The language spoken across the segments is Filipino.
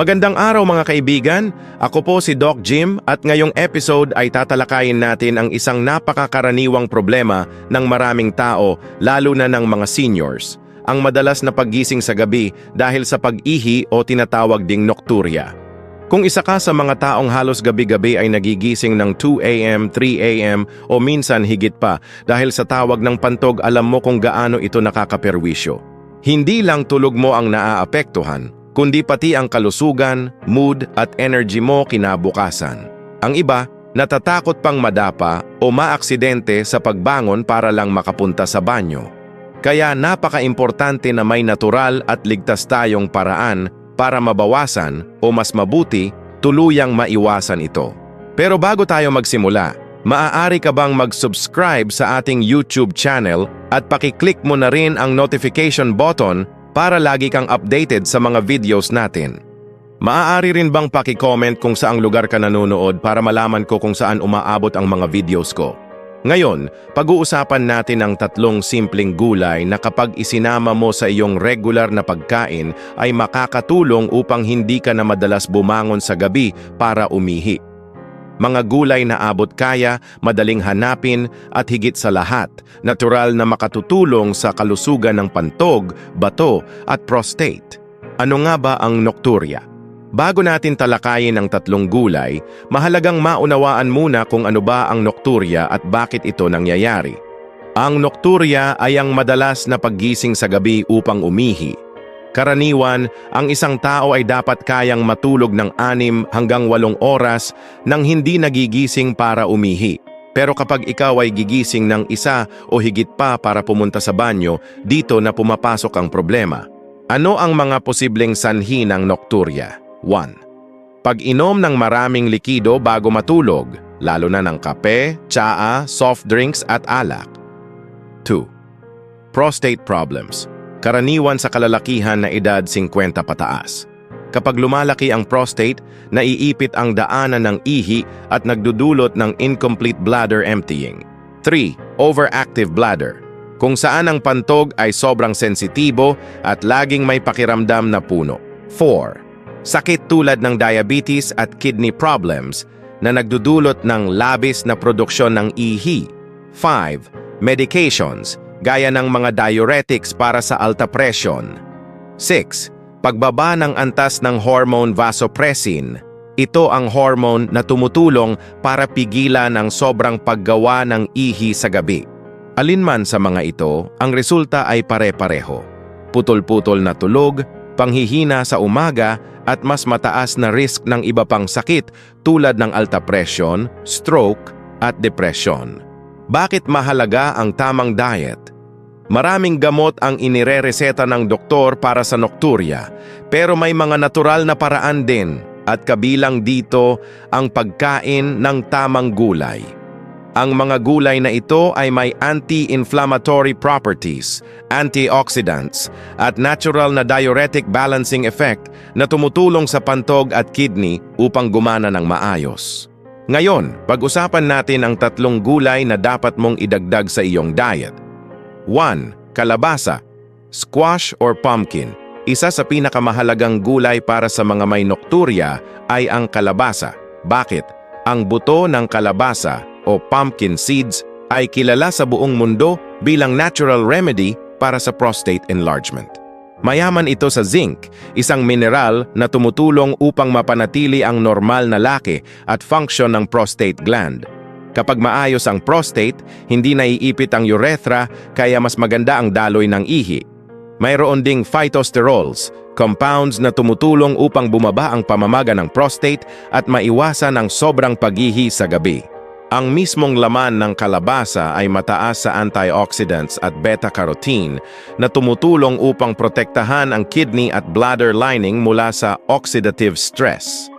Magandang araw mga kaibigan, ako po si Doc Jim at ngayong episode ay tatalakayin natin ang isang napakakaraniwang problema ng maraming tao, lalo na ng mga seniors, ang madalas na paggising sa gabi dahil sa pag-ihi o tinatawag ding nocturia. Kung isa ka sa mga taong halos gabi-gabi ay nagigising ng 2 a.m., 3 a.m. o minsan higit pa dahil sa tawag ng pantog alam mo kung gaano ito nakakaperwisyo. Hindi lang tulog mo ang naaapektuhan, kundi pati ang kalusugan, mood at energy mo kinabukasan. Ang iba, natatakot pang madapa o maaksidente sa pagbangon para lang makapunta sa banyo. Kaya napaka-importante na may natural at ligtas tayong paraan para mabawasan o mas mabuti, tuluyang maiwasan ito. Pero bago tayo magsimula, maaari ka bang mag-subscribe sa ating YouTube channel at pakiclick mo na rin ang notification button para lagi kang updated sa mga videos natin. Maaari rin bang paki-comment kung saang lugar ka nanonood para malaman ko kung saan umaabot ang mga videos ko. Ngayon, pag-uusapan natin ang tatlong simpleng gulay na kapag isinama mo sa iyong regular na pagkain ay makakatulong upang hindi ka na madalas bumangon sa gabi para umihi. Mga gulay na abot kaya, madaling hanapin at higit sa lahat, natural na makatutulong sa kalusugan ng pantog, bato at prostate. Ano nga ba ang nocturia? Bago natin talakayin ang tatlong gulay, mahalagang maunawaan muna kung ano ba ang nocturia at bakit ito nangyayari. Ang nocturia ay ang madalas na paggising sa gabi upang umihi Karaniwan, ang isang tao ay dapat kayang matulog ng anim hanggang walong oras nang hindi nagigising para umihi. Pero kapag ikaw ay gigising ng isa o higit pa para pumunta sa banyo, dito na pumapasok ang problema. Ano ang mga posibleng sanhi ng nocturia? 1. Pag-inom ng maraming likido bago matulog, lalo na ng kape, tsaa, soft drinks at alak. 2. Prostate problems karaniwan sa kalalakihan na edad 50 pataas. Kapag lumalaki ang prostate, naiipit ang daanan ng ihi at nagdudulot ng incomplete bladder emptying. 3. Overactive bladder. Kung saan ang pantog ay sobrang sensitibo at laging may pakiramdam na puno. 4. Sakit tulad ng diabetes at kidney problems na nagdudulot ng labis na produksyon ng ihi. 5. Medications gaya ng mga diuretics para sa alta presyon. 6. Pagbaba ng antas ng hormone vasopressin. Ito ang hormone na tumutulong para pigilan ang sobrang paggawa ng ihi sa gabi. Alinman sa mga ito, ang resulta ay pare-pareho. Putol-putol na tulog, panghihina sa umaga at mas mataas na risk ng iba pang sakit tulad ng alta presyon, stroke at depression. Bakit mahalaga ang tamang diet? Maraming gamot ang inirereseta ng doktor para sa nocturia, pero may mga natural na paraan din at kabilang dito ang pagkain ng tamang gulay. Ang mga gulay na ito ay may anti-inflammatory properties, antioxidants, at natural na diuretic balancing effect na tumutulong sa pantog at kidney upang gumana ng maayos. Ngayon, pag-usapan natin ang tatlong gulay na dapat mong idagdag sa iyong diet. 1. Kalabasa, squash or pumpkin. Isa sa pinakamahalagang gulay para sa mga may nocturia ay ang kalabasa. Bakit? Ang buto ng kalabasa o pumpkin seeds ay kilala sa buong mundo bilang natural remedy para sa prostate enlargement. Mayaman ito sa zinc, isang mineral na tumutulong upang mapanatili ang normal na laki at function ng prostate gland. Kapag maayos ang prostate, hindi naiipit ang urethra kaya mas maganda ang daloy ng ihi. Mayroon ding phytosterols, compounds na tumutulong upang bumaba ang pamamaga ng prostate at maiwasan ang sobrang paghihi sa gabi. Ang mismong laman ng kalabasa ay mataas sa antioxidants at beta-carotene na tumutulong upang protektahan ang kidney at bladder lining mula sa oxidative stress.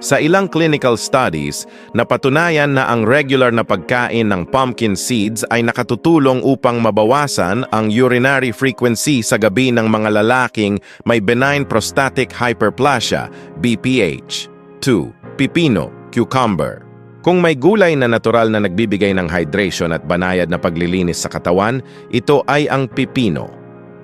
Sa ilang clinical studies, napatunayan na ang regular na pagkain ng pumpkin seeds ay nakatutulong upang mabawasan ang urinary frequency sa gabi ng mga lalaking may benign prostatic hyperplasia, BPH. 2. Pipino, cucumber. Kung may gulay na natural na nagbibigay ng hydration at banayad na paglilinis sa katawan, ito ay ang pipino.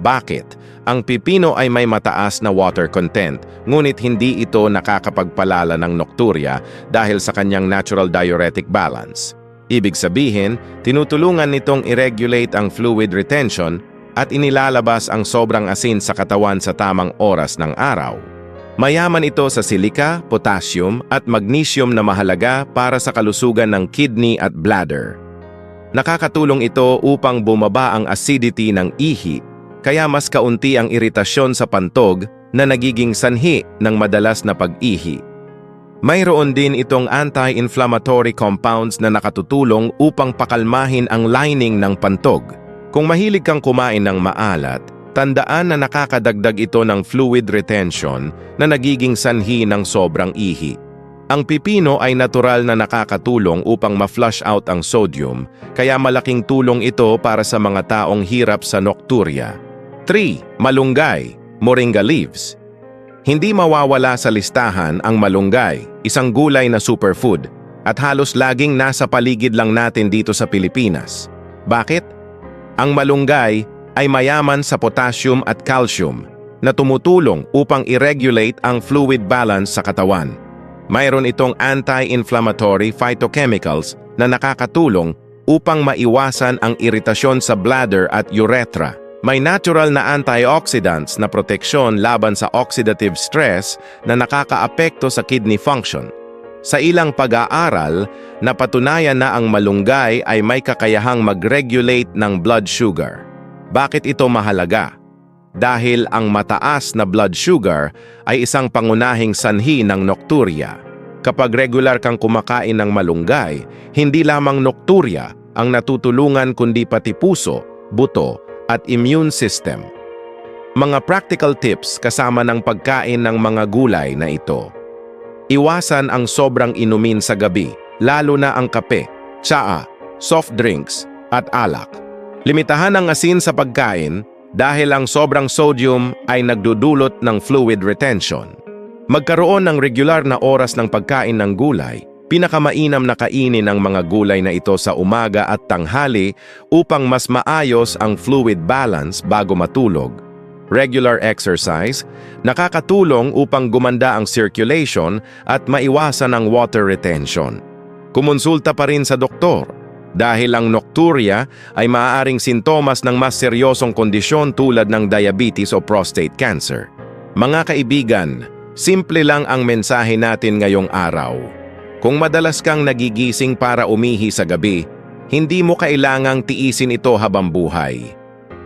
Bakit? Ang pipino ay may mataas na water content, ngunit hindi ito nakakapagpalala ng nocturia dahil sa kanyang natural diuretic balance. Ibig sabihin, tinutulungan nitong i-regulate ang fluid retention at inilalabas ang sobrang asin sa katawan sa tamang oras ng araw. Mayaman ito sa silika, potassium at magnesium na mahalaga para sa kalusugan ng kidney at bladder. Nakakatulong ito upang bumaba ang acidity ng ihi, kaya mas kaunti ang iritasyon sa pantog na nagiging sanhi ng madalas na pag-ihi. Mayroon din itong anti-inflammatory compounds na nakatutulong upang pakalmahin ang lining ng pantog. Kung mahilig kang kumain ng maalat, tandaan na nakakadagdag ito ng fluid retention na nagiging sanhi ng sobrang ihi. Ang pipino ay natural na nakakatulong upang ma-flush out ang sodium, kaya malaking tulong ito para sa mga taong hirap sa nocturia. 3. Malunggay, moringa leaves. Hindi mawawala sa listahan ang malunggay, isang gulay na superfood, at halos laging nasa paligid lang natin dito sa Pilipinas. Bakit? Ang malunggay ay mayaman sa potassium at calcium na tumutulong upang i-regulate ang fluid balance sa katawan. Mayroon itong anti-inflammatory phytochemicals na nakakatulong upang maiwasan ang iritasyon sa bladder at urethra. May natural na antioxidants na proteksyon laban sa oxidative stress na nakakaapekto sa kidney function. Sa ilang pag-aaral, napatunayan na ang malunggay ay may kakayahang mag-regulate ng blood sugar. Bakit ito mahalaga? Dahil ang mataas na blood sugar ay isang pangunahing sanhi ng nocturia. Kapag regular kang kumakain ng malunggay, hindi lamang nocturia ang natutulungan kundi pati puso, buto, at immune system. Mga practical tips kasama ng pagkain ng mga gulay na ito. Iwasan ang sobrang inumin sa gabi, lalo na ang kape, tsaa, soft drinks, at alak. Limitahan ang asin sa pagkain dahil ang sobrang sodium ay nagdudulot ng fluid retention. Magkaroon ng regular na oras ng pagkain ng gulay, pinakamainam na kainin ang mga gulay na ito sa umaga at tanghali upang mas maayos ang fluid balance bago matulog. Regular exercise, nakakatulong upang gumanda ang circulation at maiwasan ang water retention. Kumonsulta pa rin sa doktor dahil ang nocturia ay maaaring sintomas ng mas seryosong kondisyon tulad ng diabetes o prostate cancer. Mga kaibigan, simple lang ang mensahe natin ngayong araw. Kung madalas kang nagigising para umihi sa gabi, hindi mo kailangang tiisin ito habang buhay.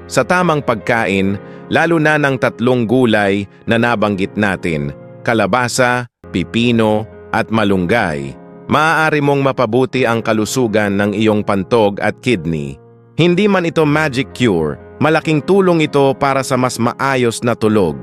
Sa tamang pagkain, lalo na ng tatlong gulay na nabanggit natin, kalabasa, pipino, at malunggay, maaari mong mapabuti ang kalusugan ng iyong pantog at kidney. Hindi man ito magic cure, malaking tulong ito para sa mas maayos na tulog,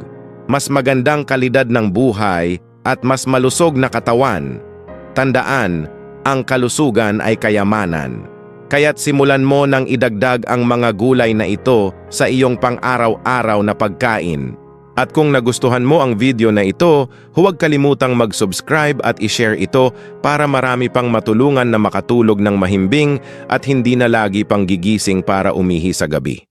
mas magandang kalidad ng buhay, at mas malusog na katawan. Tandaan, ang kalusugan ay kayamanan. Kaya't simulan mo nang idagdag ang mga gulay na ito sa iyong pang-araw-araw na pagkain. At kung nagustuhan mo ang video na ito, huwag kalimutang mag-subscribe at i-share ito para marami pang matulungan na makatulog ng mahimbing at hindi na lagi pang gigising para umihi sa gabi.